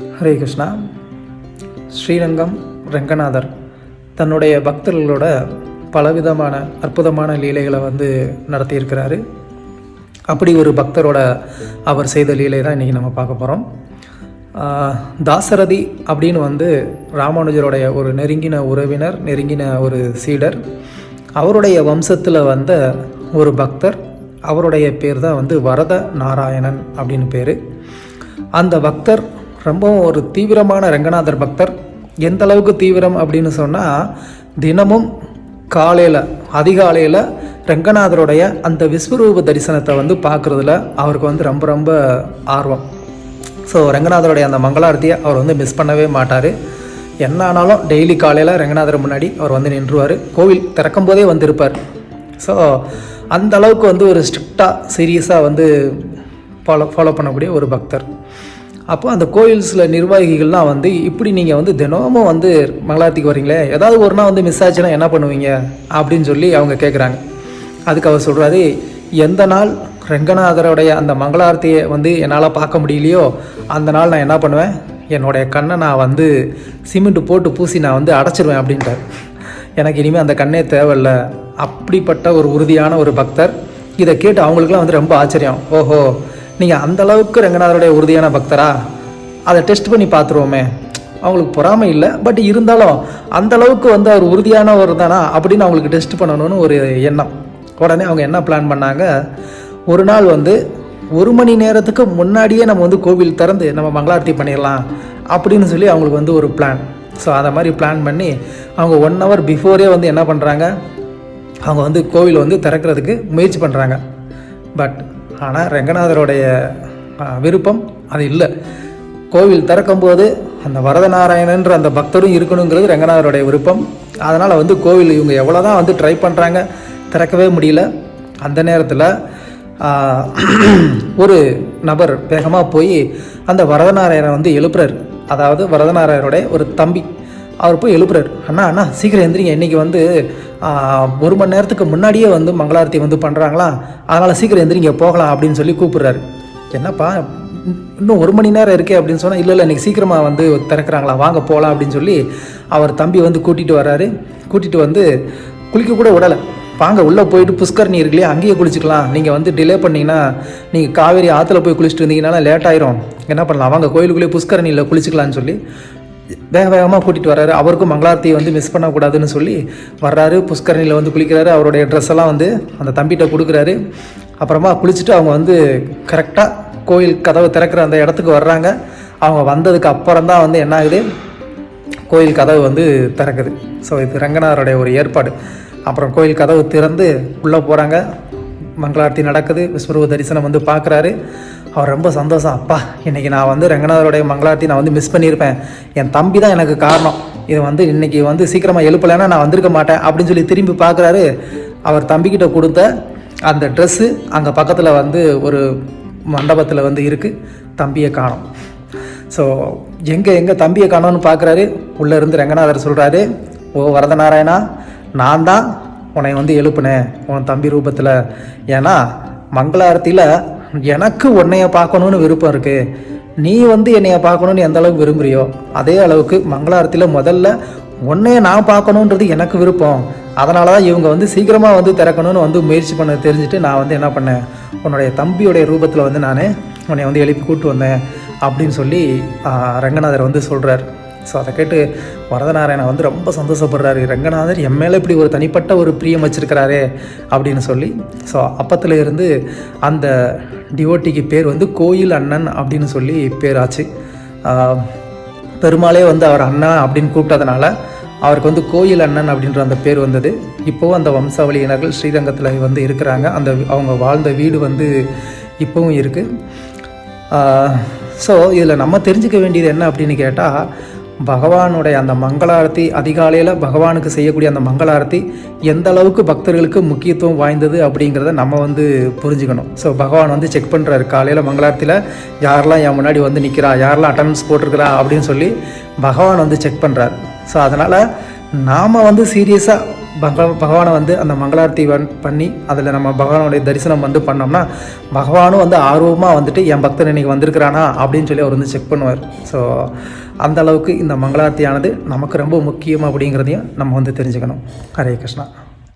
ஹரே கிருஷ்ணா. ஸ்ரீரங்கம் ரங்கநாதர். தன்னுடைய பக்தர்களோட பலவிதமான அற்புதமான லீலைகளை வந்து நடத்தியிருக்கிறாரு. அப்படி ஒரு பக்தரோட அவர் செய்த லீலை தான் இன்றைக்கி நம்ம பார்க்க போகிறோம் தாசரதி அப்படின்னு வந்து ராமானுஜருடைய ஒரு நெருங்கின உறவினர் நெருங்கின ஒரு சீடர். அவருடைய வம்சத்தில் வந்த ஒரு பக்தர். அவருடைய பேர் தான் வந்து வரத நாராயணன் அப்படின்னு பேர். அந்த பக்தர் ரொம்பவும் ஒரு தீவிரமான ரங்கநாதர் பக்தர். எந்த அளவுக்கு தீவிரம் அப்படின்னு சொன்னால் தினமும் காலையில் அதிகாலையில் ரங்கநாதருடைய அந்த விஸ்வரூப தரிசனத்தை வந்து பார்க்குறதுல அவருக்கு வந்து ரொம்ப ரொம்ப ஆர்வம். ஸோ ரங்கநாதருடைய அந்த மங்களாரத்தியை அவர் வந்து மிஸ் பண்ணவே மாட்டார். என்ன ஆனாலும் டெய்லி காலையில் ரங்கநாதர் முன்னாடி அவர் வந்து நின்றுவார். கோவில் திறக்கும் போதே வந்திருப்பார். ஸோ அந்த அளவுக்கு வந்து ஒரு ஸ்ட்ரிக்டாக சீரியஸாக வந்து ஃபாலோ ஃபாலோ பண்ணக்கூடிய ஒரு பக்தர். அப்போ அந்த கோயில்ஸில் நிர்வாகிகள்லாம் வந்து இப்படி நீங்கள் வந்து தினமும் வந்து மங்களாரத்துக்கு வரீங்களே ஏதாவது ஒரு நாள் வந்து மிஸ் ஆச்சுன்னா என்ன பண்ணுவீங்க? அப்படின்னு சொல்லி அவங்க கேட்குறாங்க அதுக்கு அவர் சொல்கிறாரு எந்த நாள் ரங்கநாதருடைய அந்த மங்களாரத்தியை வந்து என்னால் பார்க்க முடியலையோ அந்த நாள் நான் என்ன பண்ணுவேன்? என்னுடைய கண்ணை நான் வந்து சிமெண்ட் போட்டு பூசி நான் வந்து அடைச்சிருவேன் அப்படின்ட்டார். எனக்கு இனிமேல் அந்த கண்ணே தேவையில்ல. அப்படிப்பட்ட ஒரு உறுதியான ஒரு பக்தர். இதை கேட்டு அவங்களுக்குலாம் வந்து ரொம்ப ஆச்சரியம். ஓஹோ நீங்கள் அந்த அளவுக்கு ரங்கநாதருடைய உறுதியான பக்தரா? அதை டெஸ்ட் பண்ணி பார்த்துருவோமே. அவங்களுக்கு பொறாமை இல்லை. பட் இருந்தாலும் அந்த அளவுக்கு வந்து அவர் உறுதியானவர் தானா? அப்படின்னு அவங்களுக்கு டெஸ்ட் பண்ணணும்னு ஒரு எண்ணம். உடனே அவங்க என்ன பிளான் பண்ணாங்க? ஒரு நாள் வந்து ஒரு மணி நேரத்துக்கு முன்னாடியே நம்ம வந்து கோவில் திறந்து நம்ம மங்களாரத்தி பண்ணிடலாம் அப்படின்னு சொல்லி அவங்களுக்கு வந்து ஒரு பிளான் ஸோ அதை மாதிரி பிளான் பண்ணி அவங்க ஒன் ஹவர் பிஃபோரே வந்து என்ன பண்ணுறாங்க அவங்க வந்து கோவில் வந்து திறக்கிறதுக்கு முயற்சி பண்ணுறாங்க பட் ஆனால் ரங்கநாதருடைய விருப்பம் அது இல்லை. கோவில் திறக்கும்போது அந்த வரதநாராயணன்ற அந்த பக்தரும் இருக்கணுங்கிறது ரங்கநாதருடைய விருப்பம். அதனால் வந்து கோவில் இவங்க எவ்வளோ தான் வந்து ட்ரை பண்ணுறாங்க திறக்கவே முடியல. அந்த நேரத்தில் ஒரு நபர் வேகமாக போய் அந்த வரதநாராயணன் வந்து எழுப்புறாரு. அதாவது வரதநாராயணருடைய ஒரு தம்பி. அவர் போய் எழுப்புறாரு. அண்ணா அண்ணா சீக்கிரம் எந்திரிங்க. இன்றைக்கி வந்து ஒரு மணி நேரத்துக்கு முன்னாடியே வந்து மங்களாரத்தி வந்து பண்ணுறாங்களா அதனால் சீக்கிரம் எந்திரிங்க போகலாம் அப்படின்னு சொல்லி கூப்பிட்றாரு. என்னப்பா இன்னும் ஒரு மணி நேரம் இருக்கே அப்படின்னு சொன்னால் இல்லை இல்லை இன்றைக்கி சீக்கிரமாக வந்து திறக்கிறாங்களா? வாங்க போகலாம் அப்படின்னு சொல்லி அவர் தம்பி வந்து கூட்டிகிட்டு வர்றாரு. கூட்டிகிட்டு வந்து குளிக்க கூட விடலை. வாங்க உள்ளே போயிட்டு புஷ்கரணி இருக்கலையே அங்கேயே குளிச்சுக்கலாம். நீங்கள் வந்து டிலே பண்ணிங்கன்னா நீங்கள் காவேரி ஆற்றுல போய் குளிச்சுட்டு இருந்தீங்கன்னா லேட் ஆயிரும். என்ன பண்ணலாம்? வாங்க கோயிலுக்குள்ளேயே புஷ்கரணியில் குளிச்சுக்கலான்னு சொல்லி வேக வேகமாக கூட்டிகிட்டு வர்றாரு. அவருக்கும் மங்களாரத்தியை வந்து மிஸ் பண்ணக்கூடாதுன்னு சொல்லி வர்றாரு. புஷ்கரணியில் வந்து குளிக்கிறாரு. அவருடைய ட்ரெஸ் எல்லாம் வந்து அந்த தம்பிகிட்ட கொடுக்குறாரு. அப்புறமா குளிச்சுட்டு அவங்க வந்து கரெக்டாக கோயில் கதவை திறக்கிற அந்த இடத்துக்கு வர்றாங்க. அவங்க வந்ததுக்கு அப்புறம் தான் வந்து என்ன ஆகுது? கோயில் கதவு வந்து திறக்குது. ஸோ இது ரங்கநாதருடைய ஒரு ஏற்பாடு. அப்புறம் கோயில் கதவு திறந்து உள்ளே போகிறாங்க மங்களாரத்தி நடக்குது. விஸ்வரூப தரிசனம் வந்து பார்க்குறாரு. அவர் ரொம்ப சந்தோஷம். அப்பா இன்றைக்கி நான் வந்து ரங்கநாதருடைய மங்களார்த்தி நான் வந்து மிஸ் பண்ணியிருப்பேன். என் தம்பி தான் எனக்கு காரணம். இது வந்து இன்றைக்கி வந்து சீக்கிரமாக எழுப்பலைன்னா நான் வந்திருக்க மாட்டேன் அப்படின்னு சொல்லி திரும்பி பார்க்குறாரு. அவர் தம்பிக்கிட்ட கொடுத்த அந்த ட்ரெஸ்ஸு அங்கே பக்கத்தில் வந்து ஒரு மண்டபத்தில் வந்து இருக்குது தம்பியை காணோம். ஸோ எங்கே எங்கே தம்பியை காணோன்னு பார்க்குறாரு. உள்ளே இருந்து ரங்கநாதர் சொல்கிறாரு ஓ வரதநாராயணா நான் தான் உன்னை வந்து எழுப்புனேன். உன் தம்பி ரூபத்தில். ஏன்னா மங்கள எனக்கு உன்னைய பார்க்கணுன்னு விருப்பம் இருக்குது நீ வந்து என்னைய பார்க்கணுன்னு எந்த அளவுக்கு விரும்புறியோ அதே அளவுக்கு மங்களாரத்தில் முதல்ல உன்னைய நான் பார்க்கணுன்றது எனக்கு விருப்பம். அதனால தான் இவங்க வந்து சீக்கிரமாக வந்து திறக்கணும்னு வந்து முயற்சி பண்ண தெரிஞ்சுட்டு நான் வந்து என்ன பண்ணேன் உன்னுடைய தம்பியுடைய ரூபத்தில் வந்து நான் உன்னை வந்து எழுப்பி கூப்பிட்டு வந்தேன் அப்படின்னு சொல்லி ரங்கநாதர் வந்து சொல்கிறார் ஸோ அதை கேட்டு வரதநாராயணன் வந்து ரொம்ப சந்தோஷப்படுறாரு. ரங்கநாதர் என் மேலே இப்படி ஒரு தனிப்பட்ட ஒரு பிரியம் வச்சுருக்கிறாரே அப்படின்னு சொல்லி ஸோ அப்பத்தில் இருந்து அந்த டிவோட்டிக்கு பேர் வந்து கோயில் அண்ணன் அப்படின்னு சொல்லி பேர் ஆச்சு பெருமாளே வந்து அவர் அண்ணா அப்படின்னு கூப்பிட்டதுனால அவருக்கு வந்து கோயில் அண்ணன் அப்படின்ற அந்த பேர் வந்தது. இப்போவும் அந்த வம்சாவளியினர்கள் ஸ்ரீரங்கத்தில் வந்து இருக்கிறாங்க. அந்த அவங்க வாழ்ந்த வீடு வந்து இப்போவும் இருக்குது ஸோ இதில் நம்ம தெரிஞ்சுக்க வேண்டியது என்ன அப்படின்னு கேட்டால் பகவானுடைய அந்த மங்களாரத்தி அதிகாலையில் பகவானுக்கு செய்யக்கூடிய அந்த மங்களாரத்தி எந்த அளவுக்கு பக்தர்களுக்கு முக்கியத்துவம் வாய்ந்தது அப்படிங்கிறத நம்ம வந்து புரிஞ்சுக்கணும். ஸோ பகவான் வந்து செக் பண்ணுறாரு காலையில் மங்களாரத்தியில் யாரெல்லாம் என் முன்னாடி வந்து நிற்கிறா யாரெல்லாம் அட்டண்டன்ஸ் போட்டிருக்கிறா அப்படின்னு சொல்லி பகவான் வந்து செக் பண்ணுறாரு ஸோ அதனால் நாம் வந்து சீரியஸாக பக பகவானை வந்து அந்த மங்களார்த்தி பண்ணி அதில் நம்ம பகவானுடைய தரிசனம் வந்து பண்ணோம்னா பகவானும் வந்து ஆர்வமாக வந்துட்டு என் பக்தன் இன்றைக்கி வந்திருக்கிறானா அப்படின்னு சொல்லி அவர் வந்து செக் பண்ணுவார். ஸோ அந்த அளவுக்கு இந்த மங்களார்த்தியானது நமக்கு ரொம்ப முக்கியம் அப்படிங்கிறதையும் நம்ம வந்து தெரிஞ்சுக்கணும். ஹரே கிருஷ்ணா.